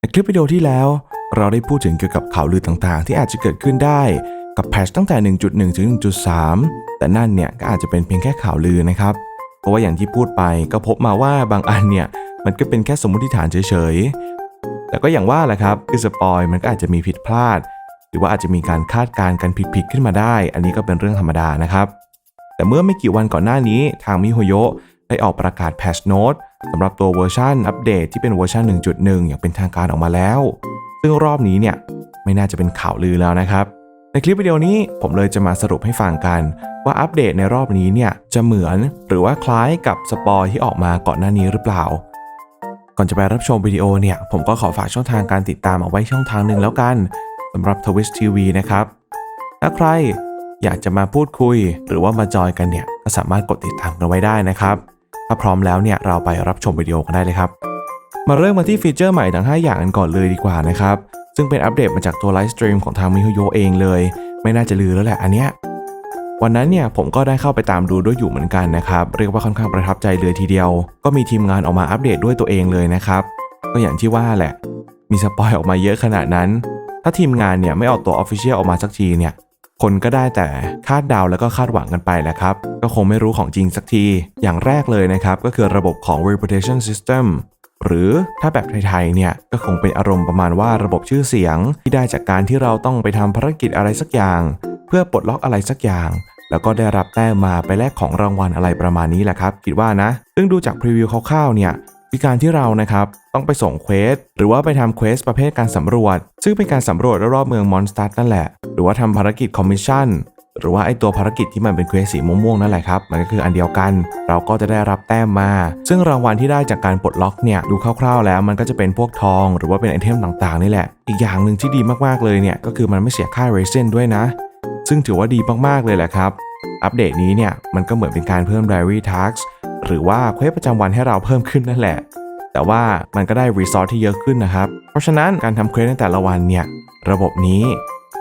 ในคลิปวิดีโอที่แล้ว เราได้พูดถึงเกี่ยวกับข่าวลือต่างๆ ที่อาจจะเกิดขึ้นได้กับแพทชตั้งแต่ 1.1 ถึง 1.3 แต่นั่นเนี่ยก็อาจจะเป็นเพียงแค่ข่าวลือนะครับ เพราะว่าอย่างที่พูดไปก็พบมาว่าบางอันเนี่ยมันก็เป็นแค่สมมติฐานเฉยๆ แต่ก็อย่างว่าแหละครับคือสปอยมันก็อาจจะมีผิดพลาด หรือว่าอาจจะมีการคาดการณ์กันผิดๆขึ้นมาได้ อันนี้ก็เป็นเรื่องธรรมดานะครับ แต่เมื่อไม่กี่วันก่อนหน้านี้ทางมิโฮโยได้ออกประกาศแพชโน้ต สำหรับตัวเวอร์ชันอัปเดตที่เป็นเวอร์ชัน1.1 อย่างเป็นทางการออกมาแล้ว ซึ่งรอบนี้เนี่ยไม่น่าจะเป็นข่าวลือแล้วนะครับ ในคลิปวิดีโอนี้ผมเลยจะมาสรุปให้ฟังกัน ว่าอัปเดตในรอบนี้เนี่ยจะเหมือนหรือว่าคล้ายกับสปอยที่ออกมาก่อนหน้านี้หรือเปล่า ก่อนจะไปรับชมวิดีโอเนี่ยผมก็ขอฝากช่องทางการติดตามเอาไว้ช่องทางหนึ่งแล้วกันสำหรับ Twitch TV นะครับ ถ้าใครอยากจะมาพูดคุย หรือว่ามาจอยกันเนี่ยก็สามารถกดติดตามกันไว้ได้นะครับ ถ้าพร้อมแล้วเนี่ยเราไปรับชมวิดีโอกันได้เลยครับ มาเริ่มมาที่ฟีเจอร์ใหม่ทั้ง 5 อย่างกันก่อนเลยดีกว่านะครับ ซึ่งเป็นอัปเดตมาจากตัวไลฟ์สตรีมของทางมิฮโยเองเลย ไม่น่าจะลือแล้วแหละอันเนี้ยวันนั้นเนี่ยผมก็ได้เข้าไปตามดูด้วยอยู่เหมือนกันนะครับ เรียกว่าค่อนข้างประทับใจเลยทีเดียว ก็มีทีมงานออกมาอัปเดตด้วยตัวเองเลยนะครับ ก็อย่างที่ว่าแหละ มีสปอยออกมาเยอะขนาดนั้น ถ้าทีมงานเนี่ยไม่ออกตัว Official ออกมาสักทีเนี่ย คนก็ได้แต่ คาดเดาแล้วก็คาดหวังกันไปแหละครับ ก็คงไม่รู้ของจริงสักที อย่างแรกเลยนะครับ ก็คือระบบของ reputation system หรือถ้าแบบไทยๆเนี่ยก็คงเป็นอารมณ์ประมาณว่าระบบชื่อเสียง ที่ได้จากการที่เราต้องไปทำภารกิจอะไรสักอย่าง เพื่อปลดล็อกอะไรสักอย่าง แล้วก็ได้รับแต้มมาไปแลกของรางวัลอะไรประมาณนี้แหละครับคิดว่านะซึ่งดูจากพรีวิวคร่าวๆเนี่ยคือการที่เรานะครับต้องไปส่งเควสหรือว่าไปทำเควสประเภทการสำรวจ ซึ่งเป็นการสำรวจรอบๆเมืองมอนสตัสนั่นแหละ หรือว่าทำภารกิจคอมมิชชั่น หรือว่าไอตัวภารกิจที่มันเป็นเควสสีม่วงๆนั่นแหละครับ มันก็คืออันเดียวกัน เราก็จะได้รับแต้มมา ซึ่งรางวัลที่ได้จากการปลดล็อกเนี่ยดูคร่าวๆ แล้วมันก็จะเป็นพวกทอง หรือว่าเป็นไอเทมต่างๆนี่แหละ อีกอย่างหนึ่งที่ดีมากๆเลยเนี่ยก็คือมันไม่เสียค่าเรเซนด้วยนะ ซึ่งถือว่าดีมากๆเลยแหละครับ อัปเดตนี้เนี่ยมันก็เหมือนเป็นการเพิ่ม diary task หรือว่าเควสประจำวันให้เราเพิ่มขึ้นนั่นแหละ แต่ว่ามันก็ได้รีซอสที่เยอะขึ้นนะครับ เพราะฉะนั้นการทำเควสในแต่ละวันเนี่ยระบบนี้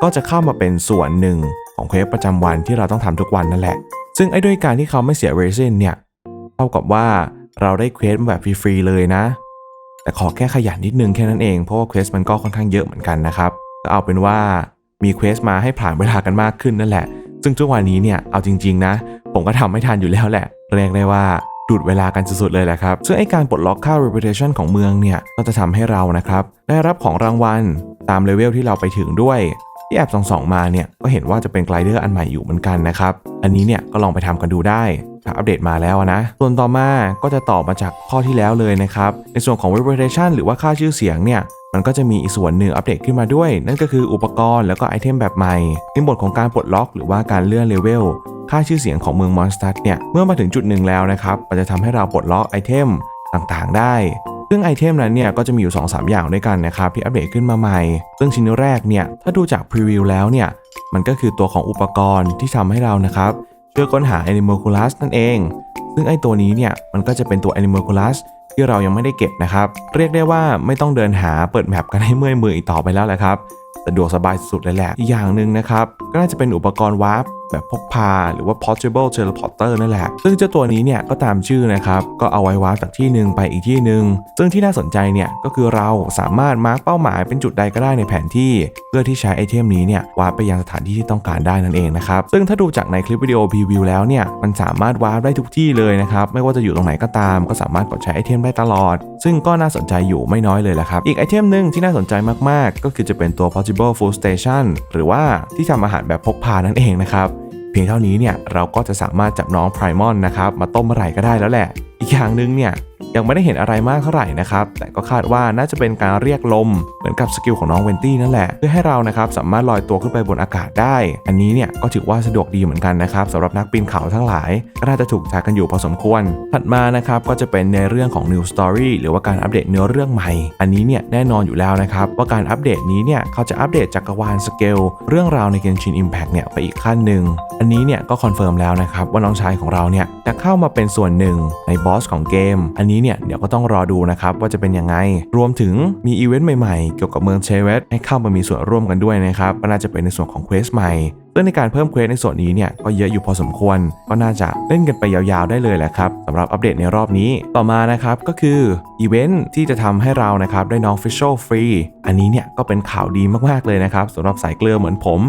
ก็จะเข้ามาเป็นส่วนหนึ่ง ของเควสประจำวันที่เราต้องทำทุกวันนั่นแหละ ซึ่งไอ้ด้วยการที่เขาไม่เสียเรซินเนี่ยเท่ากับว่าเราได้เควสมาแบบฟรีๆเลยนะ แต่ขอแค่ขยันนิดนึงแค่นั้นเองเพราะว่าเควสมันก็ค่อนข้างเยอะเหมือนกันนะครับก็เอาเป็นว่ามีเควสมาให้ผ่านเวลากันมากขึ้นนั่นแหละ ซึ่งทุกวันนี้เนี่ยเอาจริงๆนะ ผมก็ทำไม่ทันอยู่แล้วแหละเรียกได้ว่าดูดเวลากันสุดๆเลยแหละครับ ซึ่งไอการปลดล็อกค่า reputation ของเมืองเนี่ย ก็จะทำให้เรานะครับ ได้รับของรางวัล ตามเลเวลที่เราไปถึงด้วย ที่แอบส่องๆมาเนี่ยก็เห็นว่าจะเป็นไกลเดอร์อันใหม่อยู่เหมือนกันนะครับ อันนี้เนี่ยก็ลองไปทำกันดูได้ถ้าอัปเดตมาแล้วนะ ส่วนต่อมาก็จะต่อมาจากข้อที่แล้วเลยนะครับ ในส่วนของ reputation หรือว่าค่าชื่อเสียงเนี่ยมันก็จะมีอีกส่วนหนึ่งอัปเดตขึ้นมาด้วย นั่นก็คืออุปกรณ์แล้วก็ไอเทมแบบใหม่ในบทของการปลดล็อกหรือว่าการเลื่อนเลเวลค่าชื่อเสียงของเมืองมอนสตัสเนี่ยเมื่อมาถึงจุดหนึ่งแล้วนะครับมันจะทำให้เราปลดล็อกไอเทมต่างๆ ได้ ซึ่งไอเทมนั้นเนี่ยก็จะมีอยู่ 2-3 อย่างด้วยกันนะครับที่อัปเดตขึ้นมาใหม่ ซึ่งชิ้นแรกเนี่ยถ้าดูจากพรีวิวแล้วเนี่ยมันก็คือตัวของอุปกรณ์ที่ทำให้เรานะครับช่วยค้นหา Animalculus นั่นเอง ซึ่งไอตัวนี้เนี่ยมันก็จะเป็นตัว Animalculus ที่เรายังไม่ได้เก็บนะครับ เรียกได้ว่าไม่ต้องเดินหาเปิดแมปกันให้เมื่อยมืออีกต่อไปแล้วแหละครับสะดวกสบายสุดเลยแหละอีกอย่างหนึ่งนะครับ ก็น่าจะเป็นอุปกรณ์วาร์ป แบบพกพา หรือว่า portable teleporter นั่นแหละ ซึ่งเจ้าตัวนี้เนี่ยก็ตามชื่อนะครับ ก็เอาไว้วาร์ปจากที่หนึ่งไปอีกที่หนึ่งซึ่งที่น่าสนใจเนี่ยก็คือเราสามารถมาร์กเป้าหมายเป็นจุดใดก็ได้ในแผนที่ เพื่อที่ใช้ไอเทมนี้เนี่ยวาร์ปไปยังสถานที่ที่ต้องการได้นั่นเองนะครับ ซึ่งถ้าดูจากในคลิปวิดีโอพรีวิวแล้วเนี่ยมันสามารถวาร์ปได้ทุกที่เลยนะครับไม่ว่าจะอยู่ตรงไหนก็ตาม ก็สามารถกดใช้ไอเทมได้ตลอด ซึ่งก็น่าสนใจอยู่ไม่น้อยเลยแหละครับอีกไอเทมหนึ่งที่น่าสนใจมากๆ ก็คือจะเป็นตัว portable food station หรือว่าที่ทำอาหารแบบพกพานั่นเองนะครับ พียงเท่านี้เนี่ยเราก็จะสามารถจับน้องไพรมอนนะครับมาต้มเมื่อไหร่ก็ได้แล้วแหละ อีกอย่างหนึ่งเนี่ย ยังไม่ได้เห็นอะไรมากเท่าไหร่นะครับ แต่ก็คาดว่าน่าจะเป็นการเรียกลม เหมือนกับสกิลของน้องเวนตี้นั่นแหละ เพื่อให้เรานะครับสามารถลอยตัวขึ้นไปบนอากาศได้ อันนี้เนี่ยก็ถือว่าสะดวกดีเหมือนกันนะครับสำหรับนักปีนเขาทั้งหลายก็น่าจะถูกใจกันอยู่พอสมควร ถัดมานะครับก็จะเป็นในเรื่องของ New Story หรือว่าการอัปเดตเนื้อเรื่องใหม่ อันนี้เนี่ยแน่นอนอยู่แล้วนะครับว่าการอัปเดตนี้เนี่ยเขาจะอัปเดตจักรวาลสเกลเรื่องราวใน Genshin Impact เนี่ยไปอีกขั้นหนึ่งอันนี้เนี่ยก็คอนเฟิร์มแล้วนะครับว่าน้องชายของเราเนี่ยจะเข้ามาเป็นส่วนหนึ่งในบอสของเกม อันนี้เนี่ยเนี่ยเดี๋ยวก็ต้องรอดูนะครับว่าจะเป็นยังไง รวมถึงมีอีเวนต์ใหม่ๆ เกี่ยวกับเมืองเชเวตให้เข้ามามีส่วนร่วมกันด้วยนะครับก็น่าจะเป็นในส่วนของเควสใหม่ซึ่งในการเพิ่มเควสในส่วนนี้เนี่ยก็เยอะอยู่พอสมควร ก็น่าจะเล่นกันไปยาวๆได้เลยแหละครับสำหรับอัปเดตในรอบนี้ต่อมานะครับก็คืออีเวนต์ที่จะทำให้เรานะครับได้น้องฟิช a l ฟรีอันนี้เนี่ยก็เป็นข่าวดีมากๆเลยนะครับสำหรับสายเกลือเหมือนผม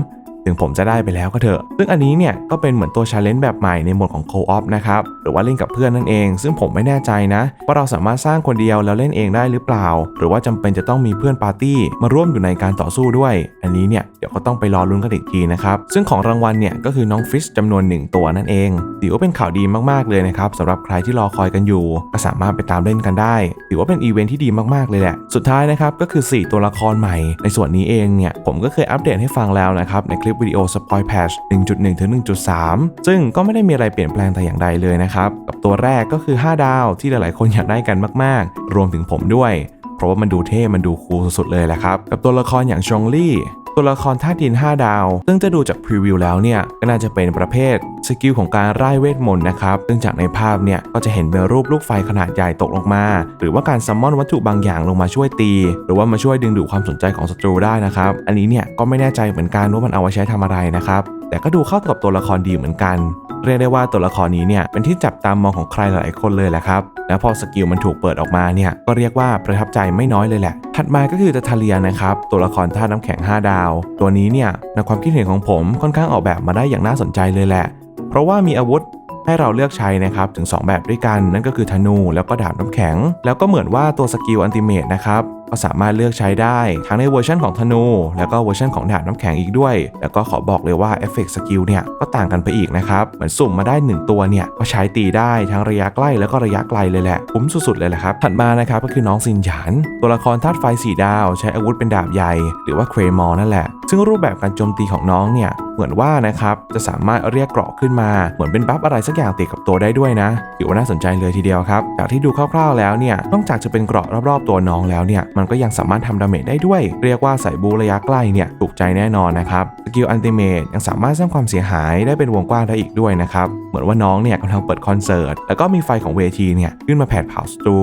ถึงผมจะได้ไปแล้วก็เถอะ ซึ่งอันนี้เนี่ยก็เป็นเหมือนตัวชาเลนจ์แบบใหม่ในหมดของ Co-op นะครับ หรือว่าเล่นกับเพื่อนนั่นเอง ซึ่งผมไม่แน่ใจนะ ว่าเราสามารถสร้างคนเดียวแล้วเล่นเองได้หรือเปล่า หรือว่าจำเป็นจะต้องมีเพื่อนปาร์ตี้มาร่วมอยู่ในการต่อสู้ด้วย อันนี้เนี่ยเดี๋ยวก็ต้องไปรอลุ้นกันอีกทีนะครับ ซึ่งของรางวัลเนี่ยก็คือน้องฟิชจำนวนหนึ่งตัวนั่นเองถือว่าเป็นข่าวดีมากๆเลยนะครับสำหรับใครที่รอคอยกันอยู่ ก็สามารถไปตามเล่นกันได้ถือว่าเป็นอีเวนท์ที่ดีมากๆเลยแหละสุดท้ายนะครับก็คือ 4 ตัวละครใหม่ ในส่วนนี้เองเนี่ยผมก็เคยอัปเดตให้ฟังแล้วนะครับในคลิปวิดีโอสปอยแพช1.1 ถึง 1.3 ซึ่งก็ไม่ได้มีอะไรเปลี่ยนแปลงแต่อย่างใดเลยนะครับกับตัวแรกก็คือ 5 ดาวที่หลายๆ คนอยากได้กันมากๆ รวมถึงผมด้วย เพราะว่ามันดูเท่ มันดูคูลสุดๆเลยแหละครับ กับตัวละครอย่างชองลี่ ตัวละครธาตุดิน 5 ดาว ซึ่งจะดูจากพรีวิวแล้วเนี่ยก็น่าจะเป็นประเภทสกิลของการไล่เวทมนต์นะครับ ซึ่งจากในภาพเนี่ยก็จะเห็นเป็นรูปลูกไฟขนาดใหญ่ตกลงมา หรือว่าการซัมมอนวัตถุบางอย่างลงมาช่วยตี หรือว่ามาช่วยดึงดูดความสนใจของศัตรูได้นะครับ อันนี้เนี่ยก็ไม่แน่ใจเหมือนกันว่ามันเอาไว้ใช้ทำอะไรนะครับ แต่ก็ดูเข้ากับตัวละครดีเหมือนกัน เรียกได้ว่าตัวละครนี้เนี่ยเป็นที่จับตามองของใครหลายคนเลยแหละครับ แล้วพอสกิลมันถูกเปิดออกมาเนี่ยก็เรียกว่าประทับใจไม่น้อยเลยแหละ ถัดมาก็คือตาทาเลียนะครับตัวละครธาตุน้ำแข็ง 5 ดาว ตัวนี้เนี่ยในความคิดเห็นของผมค่อนข้างออกแบบมาได้อย่างน่าสนใจเลยแหละ เพราะว่ามีอาวุธให้เราเลือกใช้นะครับถึง 2 แบบด้วยกันนั่นก็คือธนูแล้วก็ดาบน้ำแข็ง แล้วก็เหมือนว่าตัวสกิลอันติเมตนะครับ ก็สามารถเลือกใช้ได้ทั้งในเวอร์ชันของธนู แล้วก็เวอร์ชันของดาบน้ำแข็งอีกด้วย แล้วก็ขอบอกเลยว่าเอฟเฟกต์สกิลเนี่ยก็ต่างกันไปอีกนะครับ เหมือนสุ่มมาได้ 1 ตัวเนี่ยก็ใช้ตีได้ทั้งระยะใกล้แล้วก็ระยะไกลเลยแหละคุ้มสุดๆเลยแหละครับ ถัดมานะครับก็คือน้องซินหยานตัวละครธาตุไฟสีดาว ใช้อาวุธเป็นดาบใหญ่ หรือว่าเครมอร์นั่นแหละ ซึ่งรูปแบบการโจมตีของน้องเนี่ยเหมือนว่านะครับจะสามารถเรียกเกราะขึ้นมาเหมือนเป็นบัฟอะไรสักอย่างติดกับตัวได้ด้วยนะถือว่าน่าสนใจเลยทีเดียวครับจากที่ดูคร่าวๆแล้วเนี่ยนอกจากจะเป็นเกราะรอบๆตัวน้องแล้วเนี่ยมันก็ยังสามารถทำดาเมจได้ด้วย เรียกว่าสายบูระยะใกล้เนี่ยถูกใจแน่นอนนะครับสกิลอันติเมตยังสามารถสร้างความเสียหายได้เป็นวงกว้างได้อีกด้วยนะครับ เหมือนว่าน้องเนี่ยกำลังเปิดคอนเสิร์ต แล้วก็มีไฟของเวทีเนี่ยขึ้นมาแผดเผาสตู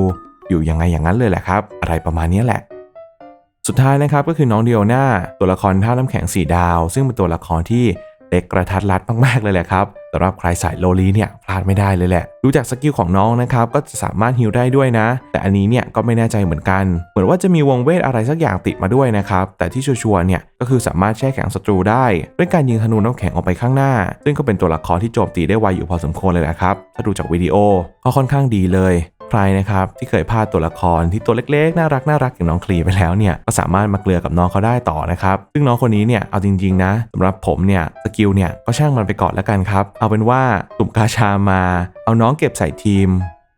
อยู่ยังไงอย่างนั้นเลยแหละครับ อะไรประมาณนี้แหละสุดท้ายนะครับก็คือน้องเดียวนาตัวละครท่าน้ำแข็งสีดาว ซึ่งเป็นตัวละครที่เด็กกระทัดรัดมากๆเลยแหละครับ สำหรับใครสายโลลีเนี่ยพลาดไม่ได้เลยแหละ ดูจากสกิลของน้องนะครับก็จะสามารถฮิลได้ด้วยนะ แต่อันนี้เนี่ยก็ไม่แน่ใจเหมือนกัน เหมือนว่าจะมีวงเวทอะไรสักอย่างติดมาด้วยนะครับแต่ที่ชัวร์เนี่ยก็คือสามารถแช่แข็งศัตรูได้ ด้วยการยิงธนูน้ำแข็งออกไปข้างหน้า ซึ่งก็เป็นตัวละครที่โจมตีได้ไวอยู่พอสมควรเลยแหละครับถ้าดูจากวิดีโอก็ค่อนข้างดีเลย ใครนะครับที่เคยพลาดตัวละครที่ตัวเล็กๆ น่ารักน่ารักอย่างน้องคลีไปแล้วเนี่ยก็สามารถมาเกลือกับน้องเขาได้ต่อนะครับซึ่งน้องคนนี้เนี่ยเอาจริง ๆ นะสำหรับผมเนี่ยสกิลเนี่ยก็ช่างมันไปก่อนแล้วกันครับเอาเป็นว่าตุ่มกาชามา เอาน้องเก็บใส่ทีม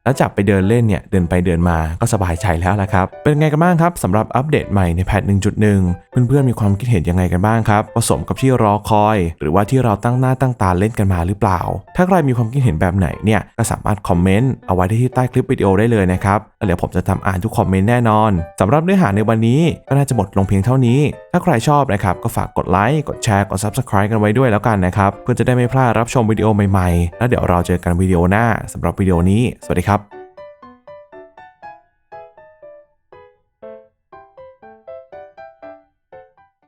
แล้วจับไปเดินเล่นเนี่ยเดินไปเดินมาก็สบายใจแล้วละครับ เป็นไงกันบ้างครับสำหรับอัปเดตใหม่ในแพท1.1 เพื่อนๆมีความคิดเห็นยังไงกันบ้างครับผสมกับที่รอคอย หรือว่าที่เราตั้งหน้าตั้งตาเล่นกันมาหรือเปล่า ถ้าใครมีความคิดเห็นแบบไหนเนี่ยก็สามารถคอมเมนต์เอาไว้ที่ใต้คลิปวิดีโอได้เลยนะครับแล้วเดี๋ยวผมจะทำอ่านทุกคอมเมนต์แน่นอนสำหรับเนื้อหาในวันนี้ก็น่าจะหมดลงเพียงเท่านี้ ถ้าใครชอบนะครับก็ฝากกดไลค์กดแชร์กด Subscribe กันไว้ด้วยแล้วกันนะครับเพื่อจะได้ไม่พลาดรับชมวิดีโอใหม่ๆ แล้วเดี๋ยวเราเจอกันวิดีโอหน้าสำหรับวิดีโอนี้ สวัสดีครับ